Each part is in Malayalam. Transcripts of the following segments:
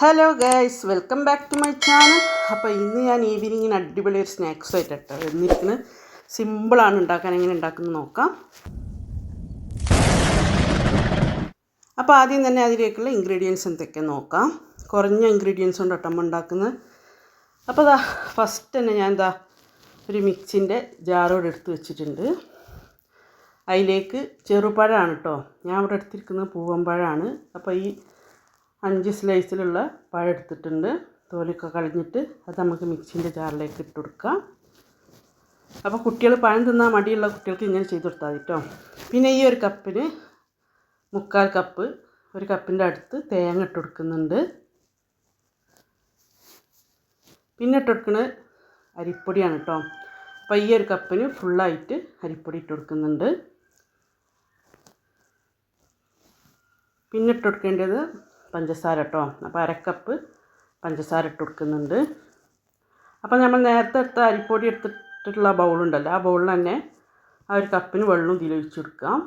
Hello guys welcome back to my channel അപ്പോൾ ഇന്ന് ഞാൻ ഈവനിങ്ങിന് അടിപൊളി ഒരു സ്നാക്സ് ആയിട്ട് എന്നിരിക്കുന്നത് സിമ്പിളാണ് ഉണ്ടാക്കാൻ എങ്ങനെ ഉണ്ടാക്കുന്നത് നോക്കാം. അപ്പോൾ ആദ്യം തന്നെ അതിലേക്കുള്ള ഇൻഗ്രീഡിയൻസ് എന്തൊക്കെ നോക്കാം. കുറഞ്ഞ ഇൻഗ്രീഡിയൻസ് കൊണ്ട് ഒട്ടമ്മ ഉണ്ടാക്കുന്നത്. അപ്പോൾ ദാ ഫസ്റ്റ് തന്നെ ഞാൻ എന്താ ഒരു മിക്സിന്റെ ജാറോടെ എടുത്ത് വെച്ചിട്ടുണ്ട്. അതിലേക്ക് ചെറുപഴമാണ് കേട്ടോ ഞാൻ ഇവിടെ എടുത്തിരിക്കുന്നത് പൂവമ്പഴമാണ് അപ്പോൾ ഈ അഞ്ച് സ്ലൈസിലുള്ള പഴം എടുത്തിട്ടുണ്ട്. തോലൊക്കെ കളഞ്ഞിട്ട് അത് നമുക്ക് മിക്സിന്റെ ജാറിലേക്ക് ഇട്ട് കൊടുക്കാം. അപ്പോൾ കുട്ടികൾ പഴം തിന്നാൽ മടിയുള്ള കുട്ടികൾക്ക് ഇങ്ങനെ ചെയ്ത് കൊടുത്താൽ മതി കേട്ടോ. പിന്നെ ഈ ഒരു കപ്പിന് മുക്കാൽ കപ്പ് ഒരു കപ്പിന്റെ അടുത്ത് തേങ്ങ ഇട്ട് കൊടുക്കുന്നുണ്ട്. പിന്നെ ഇട്ട് കൊടുക്കുന്നത് അരിപ്പൊടിയാണ് കേട്ടോ. അപ്പോൾ ഈ ഒരു കപ്പിന് ഫുള്ളായിട്ട് അരിപ്പൊടി ഇട്ട് കൊടുക്കുന്നുണ്ട്. പിന്നെ ഇട്ട് കൊടുക്കേണ്ടത് പഞ്ചസാര കേട്ടോ അപ്പോൾ അരക്കപ്പ് പഞ്ചസാര ഇട്ട് കൊടുക്കുന്നുണ്ട്. അപ്പോൾ നമ്മൾ നേരത്തെ എടുത്ത അരിപ്പൊടി എടുത്തിട്ടുള്ള ബൗളുണ്ടല്ലോ ആ ബൗളിൽ തന്നെ ആ ഒരു കപ്പിന് വെള്ളം ഇതിൽ ഒഴിച്ച് കൊടുക്കാം.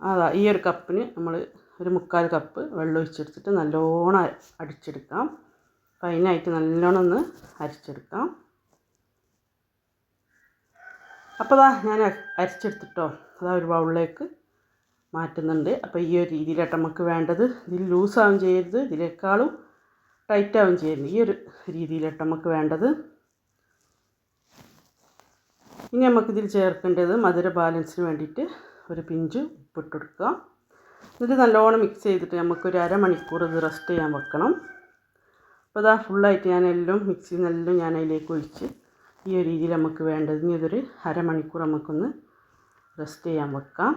അതാ ഈ ഒരു കപ്പിന് നമ്മൾ ഒരു മുക്കാൽ കപ്പ് വെള്ളം ഒഴിച്ചെടുത്തിട്ട് നല്ലോണം അടിച്ചെടുക്കാം. ഫൈനായിട്ട് നല്ലോണം ഒന്ന് അരിച്ചെടുക്കാം. അപ്പോൾ അതാ ഞാൻ അരിച്ചെടുത്തിട്ടോ അതാ ഒരു ബൗളിലേക്ക് മാറ്റുന്നുണ്ട്. അപ്പോൾ ഈ ഒരു രീതിയിലായിട്ട് നമുക്ക് വേണ്ടത്. ഇതിൽ ലൂസാവും ചെയ്യരുത്. ഇതിനേക്കാളും ടൈറ്റാവും ചെയ്യരുത്. ഈ ഒരു രീതിയിലായിട്ട് നമുക്ക് വേണ്ടത്. ഇനി നമുക്കിതിൽ ചേർക്കേണ്ടത് മധുര ബാലൻസിന് വേണ്ടിയിട്ട് ഒരു പിഞ്ച് ഉപ്പിട്ട് കൊടുക്കുക എന്നിട്ട് നല്ലോണം മിക്സ് ചെയ്തിട്ട് നമുക്കൊരു അരമണിക്കൂർ ഇത് റെസ്റ്റ് ചെയ്യാൻ വെക്കണം. അപ്പോൾ ഇതാ ഫുള്ളായിട്ട് ഞാൻ എല്ലാം മിക്സ് ചെയ്യുന്നെല്ലാം ഞാൻ അതിലേക്ക് ഒഴിച്ച് ഈ ഒരു രീതിയിൽ നമുക്ക് വേണ്ടത്. ഇനി ഇതൊരു അരമണിക്കൂർ നമുക്കൊന്ന് റെസ്റ്റ് ചെയ്യാൻ വെക്കാം.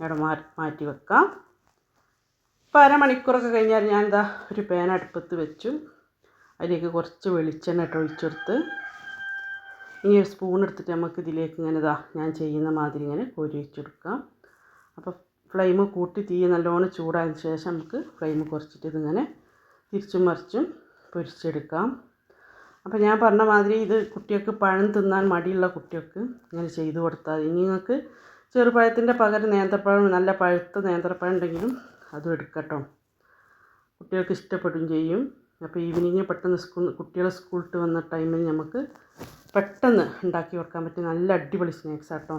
ഇവിടെ മാറ്റി വെക്കാം. ഇപ്പോൾ അരമണിക്കൂറൊക്കെ കഴിഞ്ഞാൽ ഞാൻ എന്താ ഒരു പാൻ അടുപ്പത്ത് വെച്ചു. അതിലേക്ക് കുറച്ച് വെളിച്ചെണ്ണ ഇട്ട് ഒഴിച്ചെടുത്ത് ഇനി ഒരു സ്പൂൺ എടുത്തിട്ട് നമുക്ക് ഇതിലേക്ക് ഇങ്ങനെ ഇതാ ഞാൻ ചെയ്യുന്ന മാതിരി ഇങ്ങനെ കോരി വെച്ചെടുക്കാം അപ്പോൾ ഫ്ലെയിം കൂട്ടി തീ നല്ലോണം ചൂടായതിന് ശേഷം നമുക്ക് ഫ്ലെയിം കുറച്ചിട്ട് ഇതിങ്ങനെ തിരിച്ചും മറിച്ചും പൊരിച്ചെടുക്കാം. അപ്പോൾ ഞാൻ പറഞ്ഞ മാതിരി ഇത് കുട്ടികൾക്ക് പഴം തിന്നാൻ മടിയുള്ള കുട്ടികൾക്ക് ഇങ്ങനെ ചെയ്ത് കൊടുത്താൽ ഇനി നിങ്ങൾക്ക് ചെറുപഴത്തിന്റെ പകരം നേന്ത്രപ്പഴം നല്ല പഴുത്ത നേന്ത്രപ്പഴം ഉണ്ടെങ്കിലും അതും എടുക്കട്ടോ. കുട്ടികൾക്ക് ഇഷ്ടപ്പെടും ചെയ്യും. അപ്പോൾ ഈവനിങ് പെട്ടെന്ന് സ്കൂൾ കുട്ടികൾ സ്കൂളിട്ട് വന്ന ടൈമിൽ നമുക്ക് പെട്ടെന്ന് ഉണ്ടാക്കി കൊടുക്കാൻ പറ്റിയ നല്ല അടിപൊളി സ്നാക്സ് ആട്ടോ.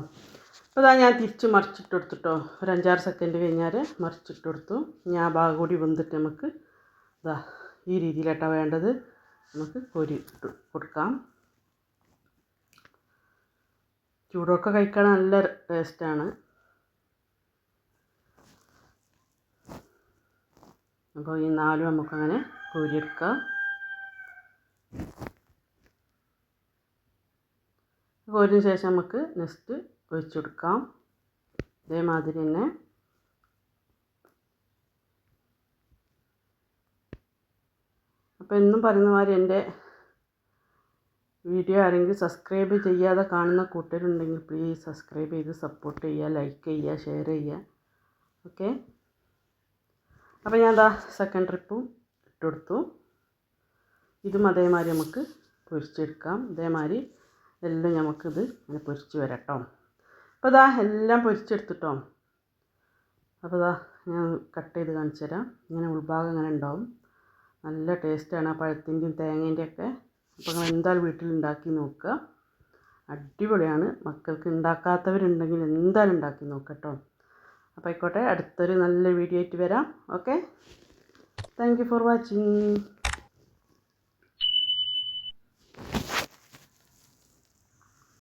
അപ്പോൾ അതാ ഞാൻ തിരിച്ച് മറിച്ചിട്ട് കൊടുത്തിട്ടോ. ഒരു അഞ്ചാറ് സെക്കൻഡ് കഴിഞ്ഞാൽ മറിച്ചിട്ട് കൊടുത്തു. ഞാൻ ഭാഗം കൂടി വെന്തിട്ട് നമുക്ക് ഇതാ ഈ രീതിയിലാട്ടോ വേണ്ടത്. നമുക്ക് കോരി കൊടുക്കാം. ചൂടൊക്കെ കഴിക്കാൻ നല്ല ടേസ്റ്റാണ് അപ്പോൾ ഈ നാലും നമുക്കങ്ങനെ കോരിയെടുക്കാം. കോരിന് ശേഷം നമുക്ക് നെക്സ്റ്റ് ഒഴിച്ചു കൊടുക്കാം. ഇതേമാതിരി തന്നെ. അപ്പോൾ എന്നും പറയുന്ന മാതിരി എന്റെ വീഡിയോ ആരെങ്കിലും സബ്സ്ക്രൈബ് ചെയ്യാതെ കാണുന്ന കൂട്ടരുണ്ടെങ്കിൽ പ്ലീസ് സബ്സ്ക്രൈബ് ചെയ്ത് സപ്പോർട്ട് ചെയ്യുക ലൈക്ക് ചെയ്യുക ഷെയർ ചെയ്യുക. ഓക്കെ അപ്പോൾ ഞാൻ അതാ സെക്കൻഡ് ട്രിപ്പും ഇട്ട് കൊടുത്തു ഇതും അതേമാതിരി നമുക്ക് പൊരിച്ചെടുക്കാം. ഇതേമാതിരി എല്ലാം നമുക്കിത് ഇങ്ങനെ പൊരിച്ച് വരട്ടോ. അപ്പോൾ ഇതാ എല്ലാം പൊരിച്ചെടുത്തിട്ടോ. അപ്പോൾ ഇതാ ഞാൻ കട്ട് ചെയ്ത് കാണിച്ചു തരാം ഇങ്ങനെ ഉൾഭാഗം ഇങ്ങനെ ഉണ്ടാവും. നല്ല ടേസ്റ്റാണ് ആ പഴത്തിന്റെയും തേങ്ങേന്റെയൊക്കെ. അപ്പോൾ നിങ്ങൾ എന്തായാലും വീട്ടിൽ ഉണ്ടാക്കി നോക്കുക? അടിപൊളിയാണ്. മക്കൾക്ക് ഉണ്ടാക്കാത്തവരുണ്ടെങ്കിൽ എന്തായാലും ഉണ്ടാക്കി നോക്കട്ടോ അപ്പോൾ ആയിക്കോട്ടെ അടുത്തൊരു നല്ല വീഡിയോ ആയിട്ട് വരാം. ഓക്കെ? Thank for watching